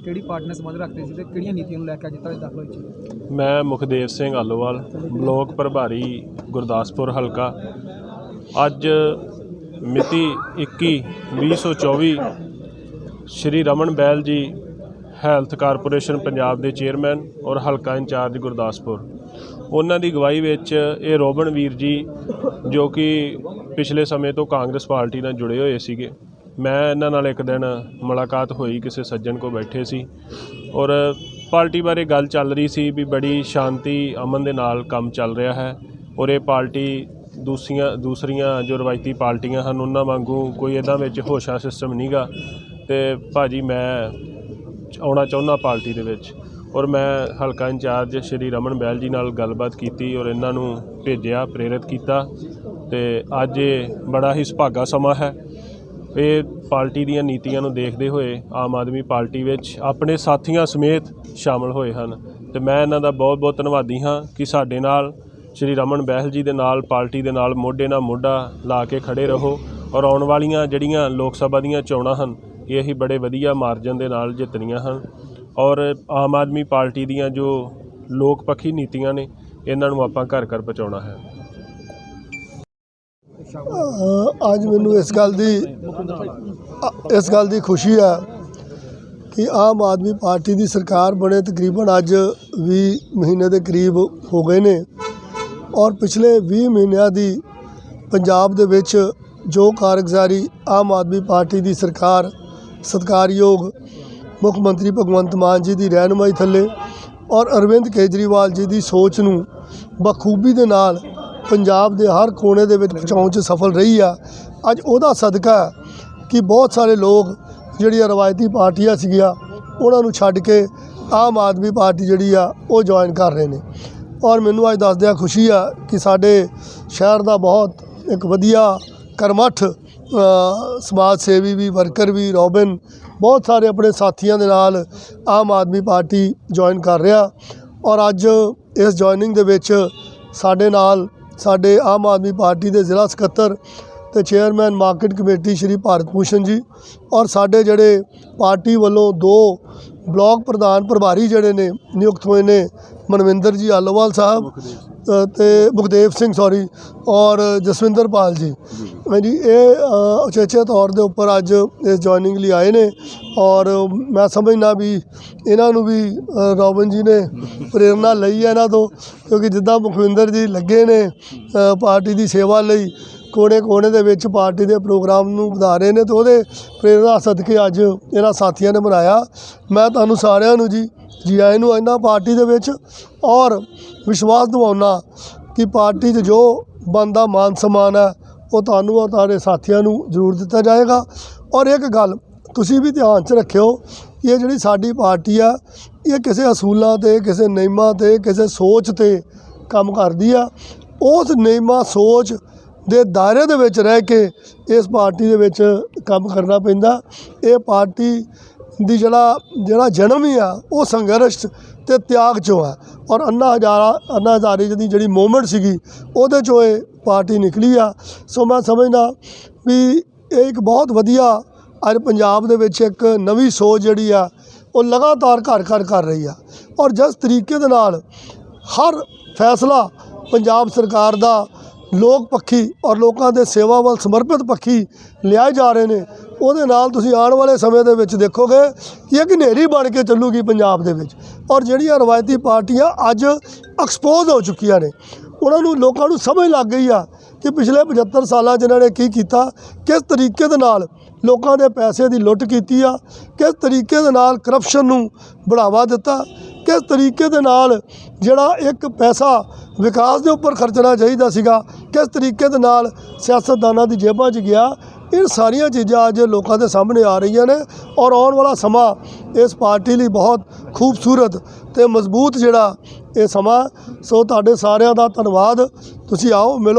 ਤੇ ਕਿਹੜੀ ਪਾਰਟੀ ਨਾਲ ਸੰਬੰਧ ਰੱਖਦੇ ਸੀ ਤੇ ਕਿਹੜੀਆਂ ਨੀਤੀਆਂ ਨੂੰ ਲੈ ਕੇ ਅੱਜ ਤੱਕ ਦਾਖਲ ਹੋਏ ਸੀ? ਮੈਂ ਮੁਖਦੇਵ ਸਿੰਘ ਆਲੋਵਾਲ, ਬਲਾਕ ਪ੍ਰਭਾਰੀ ਗੁਰਦਾਸਪੁਰ ਹਲਕਾ। ਅੱਜ ਮਿਤੀ 21 2024 ਸ਼੍ਰੀ ਰਮਨ ਬੈਲ ਜੀ ਹੈਲਥ ਕਾਰਪੋਰੇਸ਼ਨ ਪੰਜਾਬ ਦੇ ਚੇਅਰਮੈਨ ਔਰ ਹਲਕਾ ਇੰਚਾਰਜ ਗੁਰਦਾਸਪੁਰ। ਉਹਨਾਂ ਦੀ ਅਗਵਾਈ ਵਿੱਚ ਇਹ ਰੋਬਨ ਵੀਰ ਜੀ ਜੋ ਕਿ ਪਿਛਲੇ ਸਮੇਂ ਤੋਂ ਕਾਂਗਰਸ ਪਾਰਟੀ ਨਾਲ ਜੁੜੇ ਹੋਏ ਸੀਗੇ। ਮੈਂ ਇਹਨਾਂ ਨਾਲ ਇੱਕ ਦਿਨ ਮੁਲਾਕਾਤ ਹੋਈ, ਕਿਸੇ ਸੱਜਣ ਕੋ ਬੈਠੇ ਸੀ ਔਰ ਪਾਰਟੀ ਬਾਰੇ ਗੱਲ ਚੱਲ ਰਹੀ ਸੀ ਵੀ ਬੜੀ ਸ਼ਾਂਤੀ, ਅਮਨ ਦੇ ਨਾਲ ਕੰਮ ਚੱਲ ਰਿਹਾ ਹੈ ਔਰ ਇਹ ਪਾਰਟੀ ਦੂਸੀਆਂ, ਦੂਸਰੀਆਂ ਜੋ ਰਵਾਇਤੀ ਪਾਰਟੀਆਂ ਹਨ, ਉਹਨਾਂ ਵਾਂਗੂ ਕੋਈ ਇਹਦਾ ਵਿੱਚ ਹੋਸ਼ਾ ਸਿਸਟਮ ਨਹੀਂਗਾ ਤੇ ਭਾਜੀ ਮੈਂ ਆਉਣਾ ਚਾਹੁੰਦਾ ਪਾਰਟੀ ਦੇ ਵਿੱਚ ਔਰ ਮੈਂ ਹਲਕਾ ਇੰਚਾਰਜ ਸ਼੍ਰੀ ਰਮਨ ਬੈਲ ਜੀ ਨਾਲ ਗੱਲਬਾਤ ਕੀਤੀ ਔਰ ਇਹਨਾਂ ਨੂੰ ਭੇਜਿਆ, ਪ੍ਰੇਰਿਤ ਕੀਤਾ ਤੇ ਅੱਜ ਇਹ ਬੜਾ ਹੀ ਸੁਭਾਗਾ ਸਮਾਂ ਹੈ। ਇਹ ਪਾਰਟੀ ਦੀਆਂ ਨੀਤੀਆਂ ਨੂੰ ਦੇਖਦੇ ਹੋਏ ਆਮ ਆਦਮੀ ਪਾਰਟੀ ਵਿੱਚ ਆਪਣੇ ਸਾਥੀਆਂ ਸਮੇਤ ਸ਼ਾਮਲ ਹੋਏ ਹਨ। ਤੇ ਮੈਂ ਇਹਨਾਂ ਦਾ ਬਹੁਤ ਬਹੁਤ ਧੰਨਵਾਦੀ ਹਾਂ ਕਿ ਸਾਡੇ ਨਾਲ ਸ਼੍ਰੀ ਰਮਨ ਬਹਿਲ ਜੀ ਦੇ ਨਾਲ, ਪਾਰਟੀ ਦੇ ਨਾਲ ਮੋਢੇ ਨਾਲ ਮੋਢਾ ਲਾ ਕੇ ਖੜੇ ਰਹੋ ਔਰ ਆਉਣ ਵਾਲੀਆਂ ਜਿਹੜੀਆਂ ਲੋਕ ਸਭਾ ਦੀਆਂ ਚੋਣਾਂ ਹਨ, ਇਹ ਹੀ ਬੜੇ ਵਧੀਆ ਮਾਰਜਨ ਦੇ ਨਾਲ ਜਿੱਤਣੀਆਂ ਹਨ। ਔਰ ਆਮ ਆਦਮੀ ਪਾਰਟੀ ਦੀਆਂ ਜੋ ਲੋਕ ਪੱਖੀ ਨੀਤੀਆਂ ਨੇ, ਇਹਨਾਂ ਨੂੰ ਆਪਾਂ ਘਰ ਘਰ ਪਹੁੰਚਾਉਣਾ ਹੈ। ਅੱਜ ਮੈਨੂੰ ਇਸ ਗੱਲ ਦੀ, ਇਸ ਗੱਲ ਦੀ ਖੁਸ਼ੀ ਹੈ ਕਿ ਆਮ ਆਦਮੀ ਪਾਰਟੀ ਦੀ ਸਰਕਾਰ ਬਣੇ ਤਕਰੀਬਨ ਅੱਜ 20 ਮਹੀਨੇ ਦੇ ਕਰੀਬ ਹੋ ਗਏ ਨੇ ਔਰ ਪਿਛਲੇ 20 ਮਹੀਨਿਆਂ ਦੀ ਪੰਜਾਬ ਦੇ ਵਿੱਚ ਜੋ ਕਾਰਗੁਜ਼ਾਰੀ ਆਮ ਆਦਮੀ ਪਾਰਟੀ ਦੀ ਸਰਕਾਰ, ਸਤਿਕਾਰਯੋਗ ਮੁੱਖ ਮੰਤਰੀ ਭਗਵੰਤ ਮਾਨ ਜੀ ਦੀ ਰਹਿਨੁਮਾਈ ਥੱਲੇ ਔਰ ਅਰਵਿੰਦ ਕੇਜਰੀਵਾਲ ਜੀ ਦੀ ਸੋਚ ਨੂੰ ਬਖੂਬੀ ਦੇ ਨਾਲ ਪੰਜਾਬ ਦੇ ਹਰ ਕੋਨੇ ਦੇ ਵਿੱਚ ਪਹੁੰਚਾਉਣ 'ਚ ਸਫਲ ਰਹੀ ਆ। ਅੱਜ ਉਹਦਾ ਸਦਕਾ ਕਿ ਬਹੁਤ ਸਾਰੇ ਲੋਕ ਜਿਹੜੀਆਂ ਰਵਾਇਤੀ ਪਾਰਟੀਆਂ ਸੀਗੀਆਂ, ਉਹਨਾਂ ਨੂੰ ਛੱਡ ਕੇ ਆਮ ਆਦਮੀ ਪਾਰਟੀ ਜਿਹੜੀ ਆ, ਉਹ ਜੁਆਇਨ ਕਰ ਰਹੇ ਨੇ। ਔਰ ਮੈਨੂੰ ਅੱਜ ਦੱਸਦਿਆਂ ਖੁਸ਼ੀ ਆ ਕਿ ਸਾਡੇ ਸ਼ਹਿਰ ਦਾ ਬਹੁਤ ਇੱਕ ਵਧੀਆ ਕਰਮਠ ਸਮਾਜ ਸੇਵੀ ਵੀ, ਵਰਕਰ ਵੀ, ਰੋਬਿਨ, ਬਹੁਤ ਸਾਰੇ ਆਪਣੇ ਸਾਥੀਆਂ ਦੇ ਨਾਲ ਆਮ ਆਦਮੀ ਪਾਰਟੀ ਜੁਆਇਨ ਕਰ ਰਿਹਾ। ਔਰ ਅੱਜ ਇਸ ਜੁਆਇਨਿੰਗ ਦੇ ਵਿੱਚ ਸਾਡੇ ਨਾਲ ਸਾਡੇ ਆਮ ਆਦਮੀ ਪਾਰਟੀ ਦੇ ਜ਼ਿਲ੍ਹਾ ਸਕੱਤਰ ਤੇ chairman market committee Shri Bharat Bhushan ji ਔਰ ਸਾਡੇ ਜਿਹੜੇ ਪਾਰਟੀ ਵੱਲੋਂ ਦੋ ਬਲਾਕ ਪ੍ਰਧਾਨ ਪ੍ਰਭਾਰੀ ਜਿਹੜੇ ਨੇ ਨਿਯੁਕਤ ਹੋਏ ਨੇ ਮਨਵਿੰਦਰ ਜੀ ਆਲੋਵਾਲ ਸਾਹਿਬ ਤੇ ਮੁਖਦੇਵ ਸਿੰਘ ਸੌਰੀ ਔਰ ਜਸਵਿੰਦਰ ਪਾਲ ਜੀ। ਹਾਂਜੀ ਇਹ ਉਚੇਚੇ ਤੌਰ ਦੇ ਉੱਪਰ ਅੱਜ ਇਸ ਜੁਆਇਨਿੰਗ ਲਈ ਆਏ ਨੇ ਔਰ ਮੈਂ ਸਮਝਦਾ ਵੀ ਇਹਨਾਂ ਨੂੰ ਵੀ ਰੋਬਨ ਜੀ ਨੇ ਪ੍ਰੇਰਣਾ ਲਈ ਹੈ ਇਹਨਾਂ ਤੋਂ ਕਿਉਂਕਿ ਜਿੱਦਾਂ ਮੁਖਵਿੰਦਰ ਜੀ ਲੱਗੇ ਨੇ ਪਾਰਟੀ ਦੀ ਸੇਵਾ ਲਈ ਕੋਨੇ ਕੋਨੇ ਦੇ ਵਿੱਚ ਪਾਰਟੀ ਦੇ ਪ੍ਰੋਗਰਾਮ ਨੂੰ ਵਧਾ ਰਹੇ ਨੇ ਤੇ ਉਹਦੇ ਪ੍ਰੇਰਣਾ ਸਦਕੇ ਅੱਜ ਇਹਨਾਂ ਸਾਥੀਆਂ ਨੇ ਬਣਾਇਆ। ਮੈਂ ਤੁਹਾਨੂੰ ਸਾਰਿਆਂ ਨੂੰ ਜੀ ਜੀ ਆਇਆਂ ਨੂੰ ਇਹਨਾਂ ਪਾਰਟੀ ਦੇ ਵਿੱਚ ਔਰ ਵਿਸ਼ਵਾਸ ਦਿਵਾਉਣਾ ਕਿ ਪਾਰਟੀ 'ਚ ਜੋ ਬੰਦਾ ਮਾਨ ਸਨਮਾਨ ਹੈ, ਉਹ ਤੁਹਾਨੂੰ ਔਰ ਤੁਹਾਡੇ ਸਾਥੀਆਂ ਨੂੰ ਜ਼ਰੂਰ ਦਿੱਤਾ ਜਾਏਗਾ। ਔਰ ਇੱਕ ਗੱਲ ਤੁਸੀਂ ਵੀ ਧਿਆਨ 'ਚ ਰੱਖਿਓ ਕਿ ਇਹ ਜਿਹੜੀ ਸਾਡੀ ਪਾਰਟੀ ਆ, ਇਹ ਕਿਸੇ ਅਸੂਲਾਂ ਤੇ, ਕਿਸੇ ਨਿਯਮਾਂ ਤੇ, ਕਿਸੇ ਸੋਚ ਤੇ ਕੰਮ ਕਰਦੀ ਆ। ਉਸ ਨਿਯਮਾਂ, ਸੋਚ ਦੇ ਦਾਇਰੇ ਦੇ ਵਿੱਚ ਰਹਿ ਕੇ ਇਸ ਪਾਰਟੀ ਦੇ ਵਿੱਚ ਕੰਮ ਕਰਨਾ ਪੈਂਦਾ। ਇਹ ਪਾਰਟੀ ਦੀ ਜਿਹੜਾ ਜਿਹੜਾ ਜਨਮ ਹੀ ਆ, ਉਹ ਸੰਘਰਸ਼ ਤੇ ਤਿਆਗ ਚੋਂ ਆ। ਔਰ ਅੰਨਾ ਹਜ਼ਾਰਾ, ਅੰਨਾ ਹਜ਼ਾਰੇ ਦੀ ਜਿਹੜੀ ਮੂਵਮੈਂਟ ਸੀਗੀ, ਉਹਦੇ ਚੋਂ ਇਹ ਪਾਰਟੀ ਨਿਕਲੀ ਆ। ਸੋ ਮੈਂ ਸਮਝਦਾ ਵੀ ਇਹ ਇੱਕ ਬਹੁਤ ਵਧੀਆ ਅੱਜ ਪੰਜਾਬ ਦੇ ਵਿੱਚ ਇੱਕ ਨਵੀਂ ਸੋਚ ਜਿਹੜੀ ਆ, ਉਹ ਲਗਾਤਾਰ ਘਰ ਘਰ ਕਰ ਰਹੀ ਆ। ਔਰ ਜਿਸ ਤਰੀਕੇ ਦੇ ਨਾਲ ਹਰ ਫੈਸਲਾ ਪੰਜਾਬ ਸਰਕਾਰ ਦਾ ਲੋਕ ਪੱਖੀ ਔਰ ਲੋਕਾਂ ਦੇ ਸੇਵਾ ਵੱਲ ਸਮਰਪਿਤ ਪੱਖੀ ਲਿਆਏ ਜਾ ਰਹੇ ਨੇ। ਉਹਦੇ ਨਾਲ ਤੁਸੀਂ ਆਉਣ ਵਾਲੇ ਸਮੇਂ ਦੇ ਵਿੱਚ ਦੇਖੋਗੇ ਕਿ ਇੱਕ ਹਨੇਰੀ ਬਣ ਕੇ ਚੱਲੂਗੀ ਪੰਜਾਬ ਦੇ ਵਿੱਚ। ਔਰ ਜਿਹੜੀਆਂ ਰਵਾਇਤੀ ਪਾਰਟੀਆਂ ਅੱਜ ਐਕਸਪੋਜ਼ ਹੋ ਚੁੱਕੀਆਂ ਨੇ, ਉਹਨਾਂ ਨੂੰ ਲੋਕਾਂ ਨੂੰ ਸਮਝ ਲੱਗ ਗਈ ਆ ਕਿ ਪਿਛਲੇ 75 ਸਾਲਾਂ 'ਚ ਇਹਨਾਂ ਨੇ ਕੀ ਕੀਤਾ, ਕਿਸ ਤਰੀਕੇ ਦੇ ਨਾਲ ਲੋਕਾਂ ਦੇ ਪੈਸੇ ਦੀ ਲੁੱਟ ਕੀਤੀ ਆ, ਕਿਸ ਤਰੀਕੇ ਦੇ ਨਾਲ ਕਰਪਸ਼ਨ ਨੂੰ ਬੜਾਵਾ ਦਿੱਤਾ ਕਿਸ ਤਰੀਕੇ ਦੇ ਨਾਲ ਜਿਹੜਾ ਇੱਕ ਪੈਸਾ ਵਿਕਾਸ ਦੇ ਉੱਪਰ ਖਰਚਣਾ ਚਾਹੀਦਾ ਸੀਗਾ, ਕਿਸ ਤਰੀਕੇ ਦੇ ਨਾਲ ਸਿਆਸਤਦਾਨਾਂ ਦੀ ਜੇਬਾਂ 'ਚ ਗਿਆ, ਇਹ ਸਾਰੀਆਂ ਚੀਜ਼ਾਂ ਅੱਜ ਲੋਕਾਂ ਦੇ ਸਾਹਮਣੇ ਆ ਰਹੀਆਂ ਨੇ ਔਰ ਆਉਣ ਵਾਲਾ ਸਮਾਂ ਇਸ ਪਾਰਟੀ ਲਈ ਬਹੁਤ ਖੂਬਸੂਰਤ ਤੇ ਮਜ਼ਬੂਤ ਜਿਹੜਾ ਇਹ ਸਮਾਂ। ਸੋ ਤੁਹਾਡੇ ਸਾਰਿਆਂ ਦਾ ਧੰਨਵਾਦ। ਤੁਸੀਂ ਆਓ, ਮਿਲੋ।